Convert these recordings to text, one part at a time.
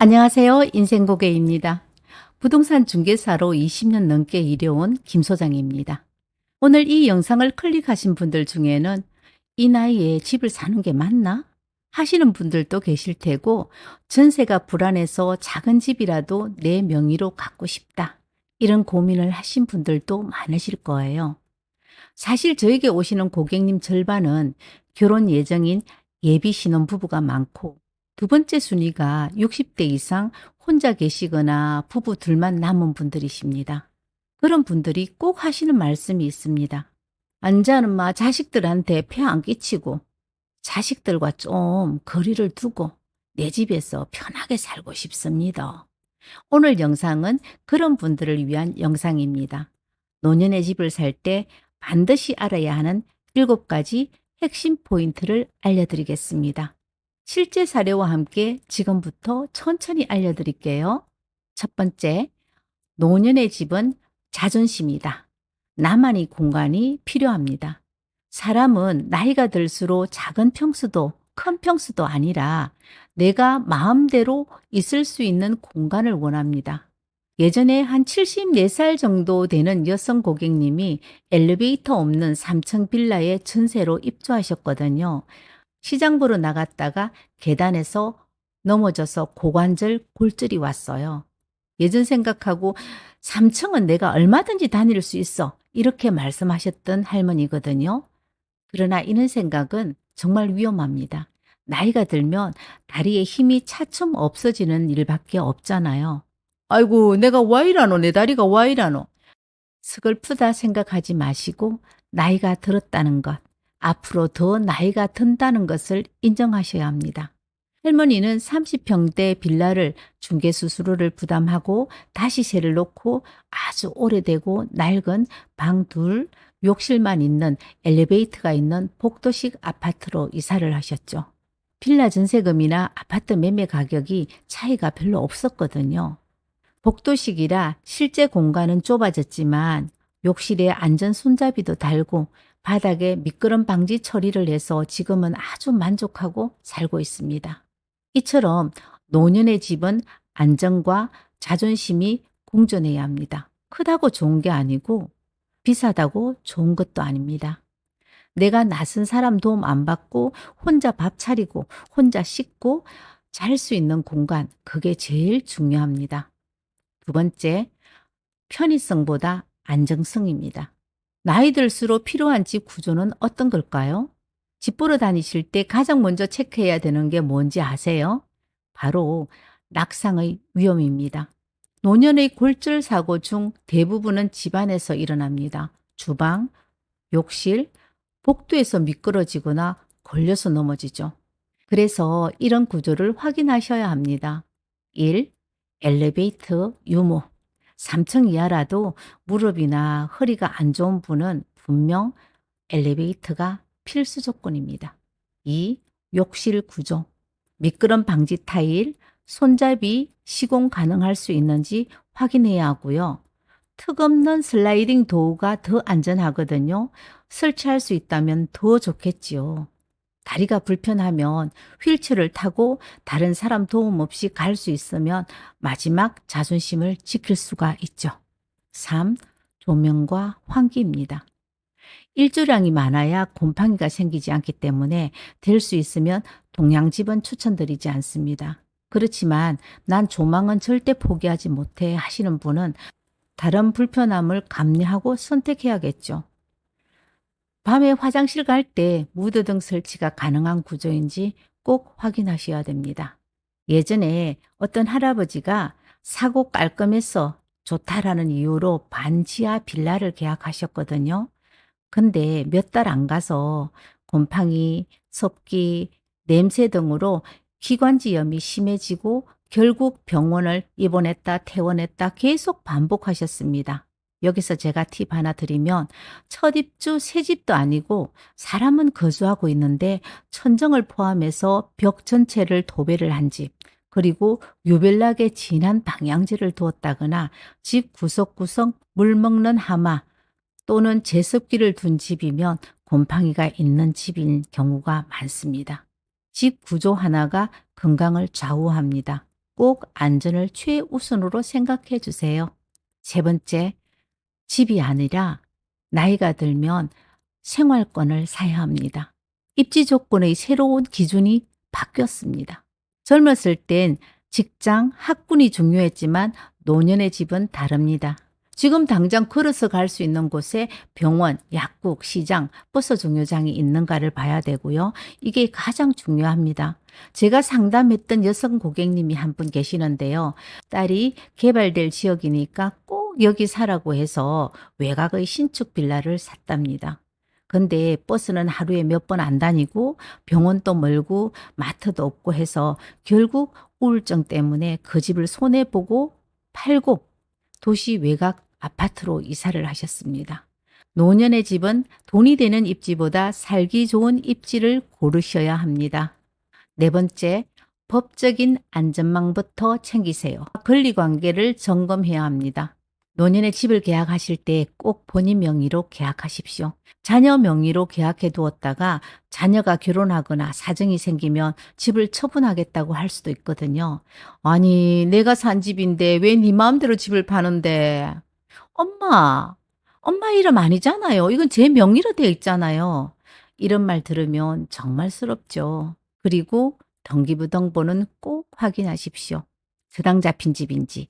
안녕하세요. 인생고개입니다. 부동산 중개사로 20년 넘게 일해온 김 소장입니다. 오늘 이 영상을 클릭하신 분들 중에는 이 나이에 집을 사는 게 맞나? 하시는 분들도 계실 테고 전세가 불안해서 작은 집이라도 내 명의로 갖고 싶다. 이런 고민을 하신 분들도 많으실 거예요. 사실 저에게 오시는 고객님 절반은 결혼 예정인 예비 신혼부부가 많고 두 번째 순위가 60대 이상 혼자 계시거나 부부 둘만 남은 분들이십니다. 그런 분들이 꼭 하시는 말씀이 있습니다. 안자는 마 자식들한테 폐 안 끼치고 자식들과 좀 거리를 두고 내 집에서 편하게 살고 싶습니다. 오늘 영상은 그런 분들을 위한 영상입니다. 노년의 집을 살 때 반드시 알아야 하는 7가지 핵심 포인트를 알려드리겠습니다. 실제 사례와 함께 지금부터 천천히 알려드릴게요. 첫 번째, 노년의 집은 자존심이다. 나만의 공간이 필요합니다. 사람은 나이가 들수록 작은 평수도 큰 평수도 아니라 내가 마음대로 있을 수 있는 공간을 원합니다. 예전에 한 74살 정도 되는 여성 고객님이 엘리베이터 없는 3층 빌라에 전세로 입주하셨거든요. 시장 보러 나갔다가 계단에서 넘어져서 고관절 골절이 왔어요. 예전 생각하고 3층은 내가 얼마든지 다닐 수 있어. 이렇게 말씀하셨던 할머니거든요. 그러나 이런 생각은 정말 위험합니다. 나이가 들면 다리에 힘이 차츰 없어지는 일밖에 없잖아요. 아이고, 내가 와 이라노? 내 다리가 와 이라노? 스글프다 생각하지 마시고 나이가 들었다는 것, 앞으로 더 나이가 든다는 것을 인정하셔야 합니다. 할머니는 30평대 빌라를 중개 수수료를 부담하고 다시 세를 놓고 아주 오래되고 낡은 방 둘, 욕실만 있는 엘리베이터가 있는 복도식 아파트로 이사를 하셨죠. 빌라 전세금이나 아파트 매매 가격이 차이가 별로 없었거든요. 복도식이라 실제 공간은 좁아졌지만 욕실에 안전 손잡이도 달고 바닥에 미끄럼 방지 처리를 해서 지금은 아주 만족하고 살고 있습니다. 이처럼 노년의 집은 안정과 자존심이 공존해야 합니다. 크다고 좋은 게 아니고 비싸다고 좋은 것도 아닙니다. 내가 낯선 사람 도움 안 받고 혼자 밥 차리고 혼자 씻고 잘 수 있는 공간, 그게 제일 중요합니다. 두 번째, 편의성보다 안정성입니다. 나이 들수록 필요한 집 구조는 어떤 걸까요? 집 보러 다니실 때 가장 먼저 체크해야 되는 게 뭔지 아세요? 바로 낙상의 위험입니다. 노년의 골절 사고 중 대부분은 집안에서 일어납니다. 주방, 욕실, 복도에서 미끄러지거나 걸려서 넘어지죠. 그래서 이런 구조를 확인하셔야 합니다. 1. 엘리베이터 유무. 3층 이하라도 무릎이나 허리가 안 좋은 분은 분명 엘리베이터가 필수 조건입니다. 2. 욕실 구조. 미끄럼 방지 타일, 손잡이 시공 가능할 수 있는지 확인해야 하고요. 턱 없는 슬라이딩 도구가 더 안전하거든요. 설치할 수 있다면 더 좋겠지요. 다리가 불편하면 휠체어를 타고 다른 사람 도움 없이 갈 수 있으면 마지막 자존심을 지킬 수가 있죠. 3. 조명과 환기입니다. 일조량이 많아야 곰팡이가 생기지 않기 때문에 될 수 있으면 동양집은 추천드리지 않습니다. 그렇지만 난 조망은 절대 포기하지 못해 하시는 분은 다른 불편함을 감내하고 선택해야겠죠. 밤에 화장실 갈 때 무드등 설치가 가능한 구조인지 꼭 확인하셔야 됩니다. 예전에 어떤 할아버지가 사고 깔끔해서 좋다라는 이유로 반지하 빌라를 계약하셨거든요. 근데 몇 달 안 가서 곰팡이, 섭기, 냄새 등으로 기관지염이 심해지고 결국 병원을 입원했다 퇴원했다 계속 반복하셨습니다. 여기서 제가 팁 하나 드리면 첫 입주 새 집도 아니고 사람은 거주하고 있는데 천정을 포함해서 벽 전체를 도배를 한 집, 그리고 유별나게 진한 방향제를 두었다거나 집 구석구석 물 먹는 하마 또는 제습기를 둔 집이면 곰팡이가 있는 집인 경우가 많습니다. 집 구조 하나가 건강을 좌우합니다. 꼭 안전을 최우선으로 생각해 주세요. 세 번째, 집이 아니라 나이가 들면 생활권을 사야 합니다. 입지 조건의 새로운 기준이 바뀌었습니다. 젊었을 땐 직장, 학군이 중요했지만 노년의 집은 다릅니다. 지금 당장 걸어서 갈 수 있는 곳에 병원, 약국, 시장, 버스 정류장이 있는가를 봐야 되고요. 이게 가장 중요합니다. 제가 상담했던 여성 고객님이 한 분 계시는데요. 딸이 개발될 지역이니까 꼭 여기 사라고 해서 외곽의 신축 빌라를 샀답니다. 근데 버스는 하루에 몇 번 안 다니고 병원도 멀고 마트도 없고 해서 결국 우울증 때문에 그 집을 손해보고 팔고 도시 외곽 아파트로 이사를 하셨습니다. 노년의 집은 돈이 되는 입지보다 살기 좋은 입지를 고르셔야 합니다. 네 번째, 법적인 안전망부터 챙기세요. 권리관계를 점검해야 합니다. 노년의 집을 계약하실 때 꼭 본인 명의로 계약하십시오. 자녀 명의로 계약해 두었다가 자녀가 결혼하거나 사정이 생기면 집을 처분하겠다고 할 수도 있거든요. 아니, 내가 산 집인데 왜 네 마음대로 집을 파는데? 엄마, 엄마 이름 아니잖아요. 이건 제 명의로 되어 있잖아요. 이런 말 들으면 정말 스럽죠. 그리고 등기부등본은 꼭 확인하십시오. 저당 잡힌 집인지,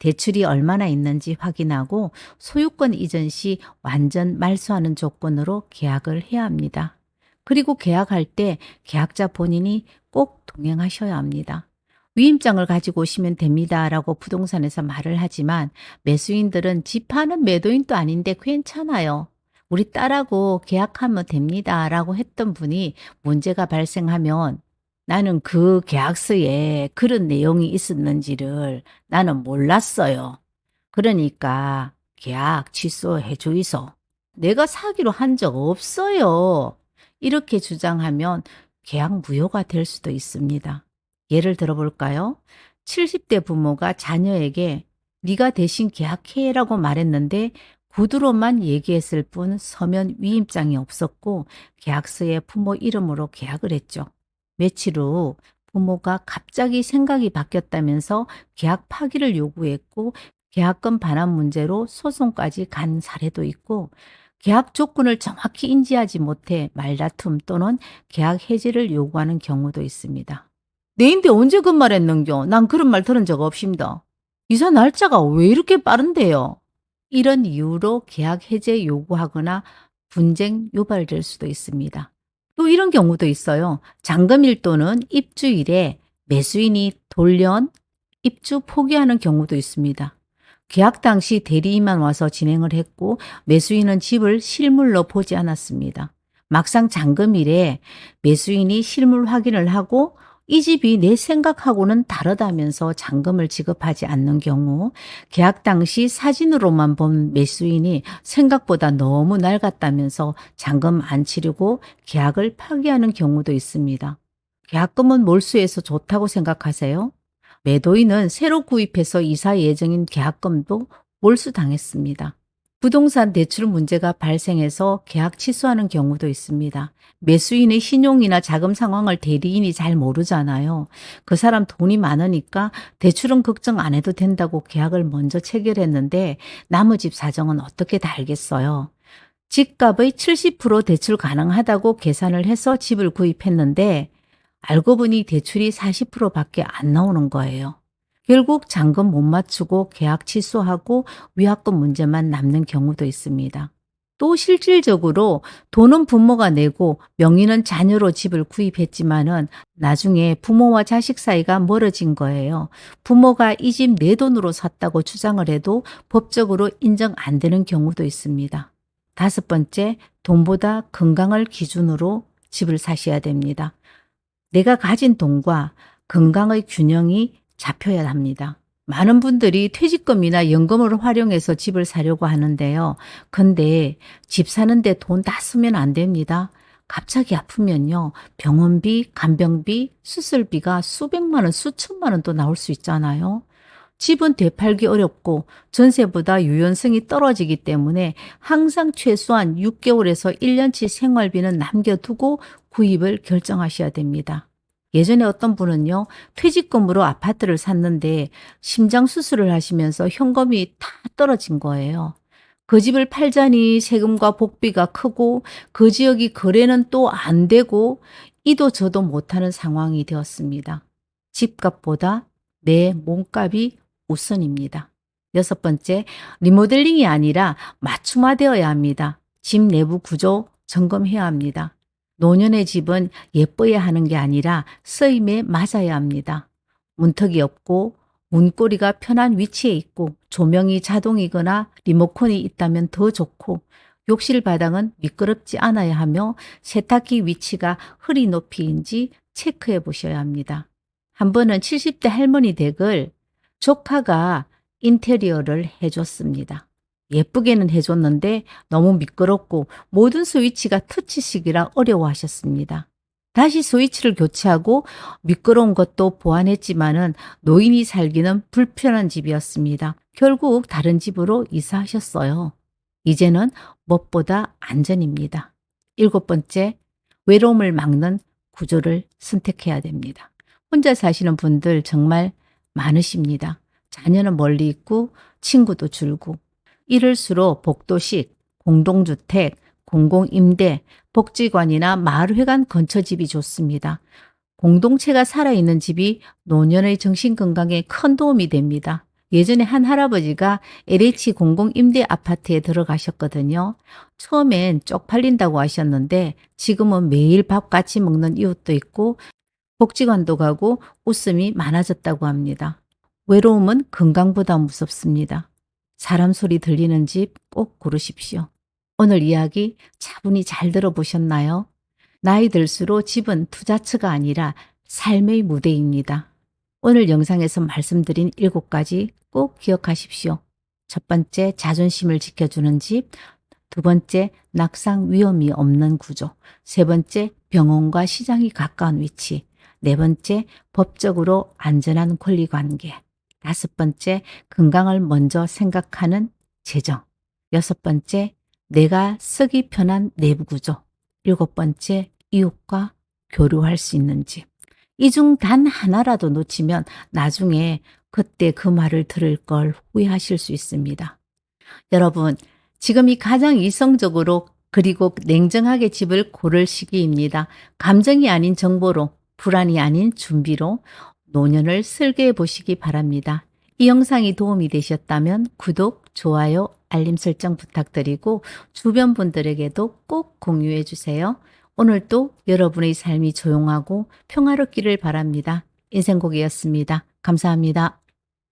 대출이 얼마나 있는지 확인하고 소유권 이전 시 완전 말소하는 조건으로 계약을 해야 합니다. 그리고 계약할 때 계약자 본인이 꼭 동행하셔야 합니다. 위임장을 가지고 오시면 됩니다 라고 부동산에서 말을 하지만 매수인들은 집 파는 매도인도 아닌데 괜찮아요. 우리 딸하고 계약하면 됩니다 라고 했던 분이 문제가 발생하면 나는 그 계약서에 그런 내용이 있었는지를 나는 몰랐어요. 그러니까 계약 취소해 주이소. 내가 사기로 한 적 없어요. 이렇게 주장하면 계약 무효가 될 수도 있습니다. 예를 들어볼까요? 70대 부모가 자녀에게 네가 대신 계약해라고 말했는데 구두로만 얘기했을 뿐 서면 위임장이 없었고 계약서에 부모 이름으로 계약을 했죠. 며칠 후 부모가 갑자기 생각이 바뀌었다면서 계약 파기를 요구했고 계약금 반환 문제로 소송까지 간 사례도 있고 계약 조건을 정확히 인지하지 못해 말다툼 또는 계약 해지를 요구하는 경우도 있습니다. 내인데 언제 그 말 했는겨? 난 그런 말 들은 적 없습니다. 이사 날짜가 왜 이렇게 빠른데요? 이런 이유로 계약 해제 요구하거나 분쟁 유발될 수도 있습니다. 또 이런 경우도 있어요. 잔금일 또는 입주일에 매수인이 돌연 입주 포기하는 경우도 있습니다. 계약 당시 대리인만 와서 진행을 했고 매수인은 집을 실물로 보지 않았습니다. 막상 잔금일에 매수인이 실물 확인을 하고 이 집이 내 생각하고는 다르다면서 잔금을 지급하지 않는 경우 계약 당시 사진으로만 본 매수인이 생각보다 너무 낡았다면서 잔금 안 치르고 계약을 파기하는 경우도 있습니다. 계약금은 몰수해서 좋다고 생각하세요? 매도인은 새로 구입해서 이사 예정인 계약금도 몰수당했습니다. 부동산 대출 문제가 발생해서 계약 취소하는 경우도 있습니다. 매수인의 신용이나 자금 상황을 대리인이 잘 모르잖아요. 그 사람 돈이 많으니까 대출은 걱정 안 해도 된다고 계약을 먼저 체결했는데 집 사정은 어떻게 다 알겠어요. 집값의 70% 대출 가능하다고 계산을 해서 집을 구입했는데 알고 보니 대출이 40%밖에 안 나오는 거예요. 결국 잔금 못 맞추고 계약 취소하고 위약금 문제만 남는 경우도 있습니다. 또 실질적으로 돈은 부모가 내고 명의는 자녀로 집을 구입했지만은 나중에 부모와 자식 사이가 멀어진 거예요. 부모가 이 집 내 돈으로 샀다고 주장을 해도 법적으로 인정 안 되는 경우도 있습니다. 다섯 번째, 돈보다 건강을 기준으로 집을 사셔야 됩니다. 내가 가진 돈과 건강의 균형이 잡혀야 합니다. 많은 분들이 퇴직금이나 연금을 활용해서 집을 사려고 하는데요. 근데 집 사는데 돈 다 쓰면 안 됩니다. 갑자기 아프면요. 병원비, 간병비, 수술비가 수백만 원, 수천만 원도 나올 수 있잖아요. 집은 되팔기 어렵고 전세보다 유연성이 떨어지기 때문에 항상 최소한 6개월에서 1년치 생활비는 남겨두고 구입을 결정하셔야 됩니다. 예전에 어떤 분은요, 퇴직금으로 아파트를 샀는데 심장 수술을 하시면서 현금이 다 떨어진 거예요. 그 집을 팔자니 세금과 복비가 크고 그 지역이 거래는 또 안 되고 이도 저도 못하는 상황이 되었습니다. 집값보다 내 몸값이 우선입니다. 여섯 번째, 리모델링이 아니라 맞춤화되어야 합니다. 집 내부 구조 점검해야 합니다. 노년의 집은 예뻐야 하는 게 아니라 쓰임에 맞아야 합니다. 문턱이 없고 문고리가 편한 위치에 있고 조명이 자동이거나 리모컨이 있다면 더 좋고 욕실 바닥은 미끄럽지 않아야 하며 세탁기 위치가 허리 높이인지 체크해 보셔야 합니다. 한 번은 70대 할머니 댁을 조카가 인테리어를 해줬습니다. 예쁘게는 해줬는데 너무 미끄럽고 모든 스위치가 터치식이라 어려워하셨습니다. 다시 스위치를 교체하고 미끄러운 것도 보완했지만은 노인이 살기는 불편한 집이었습니다. 결국 다른 집으로 이사하셨어요. 이제는 무엇보다 안전입니다. 일곱 번째, 외로움을 막는 구조를 선택해야 됩니다. 혼자 사시는 분들 정말 많으십니다. 자녀는 멀리 있고 친구도 줄고 이럴수록 복도식, 공동주택, 공공임대, 복지관이나 마을회관 근처집이 좋습니다. 공동체가 살아있는 집이 노년의 정신건강에 큰 도움이 됩니다. 예전에 한 할아버지가 LH 공공임대 아파트에 들어가셨거든요. 처음엔 쪽팔린다고 하셨는데 지금은 매일 밥 같이 먹는 이웃도 있고 복지관도 가고 웃음이 많아졌다고 합니다. 외로움은 건강보다 무섭습니다. 사람 소리 들리는 집 꼭 고르십시오. 오늘 이야기 차분히 잘 들어보셨나요? 나이 들수록 집은 투자처가 아니라 삶의 무대입니다. 오늘 영상에서 말씀드린 일곱 가지 꼭 기억하십시오. 첫 번째, 자존심을 지켜주는 집. 두 번째, 낙상 위험이 없는 구조. 세 번째, 병원과 시장이 가까운 위치. 네 번째, 법적으로 안전한 권리 관계. 다섯 번째, 건강을 먼저 생각하는 재정. 여섯 번째, 내가 쓰기 편한 내부 구조. 일곱 번째, 이웃과 교류할 수 있는 집. 이 중 단 하나라도 놓치면 나중에 그때 그 말을 들을 걸 후회하실 수 있습니다. 여러분, 지금이 가장 이성적으로 그리고 냉정하게 집을 고를 시기입니다. 감정이 아닌 정보로, 불안이 아닌 준비로 노년을 설계해 보시기 바랍니다. 이 영상이 도움이 되셨다면 구독, 좋아요, 알림 설정 부탁드리고 주변 분들에게도 꼭 공유해 주세요. 오늘도 여러분의 삶이 조용하고 평화롭기를 바랍니다. 인생곡이었습니다. 감사합니다.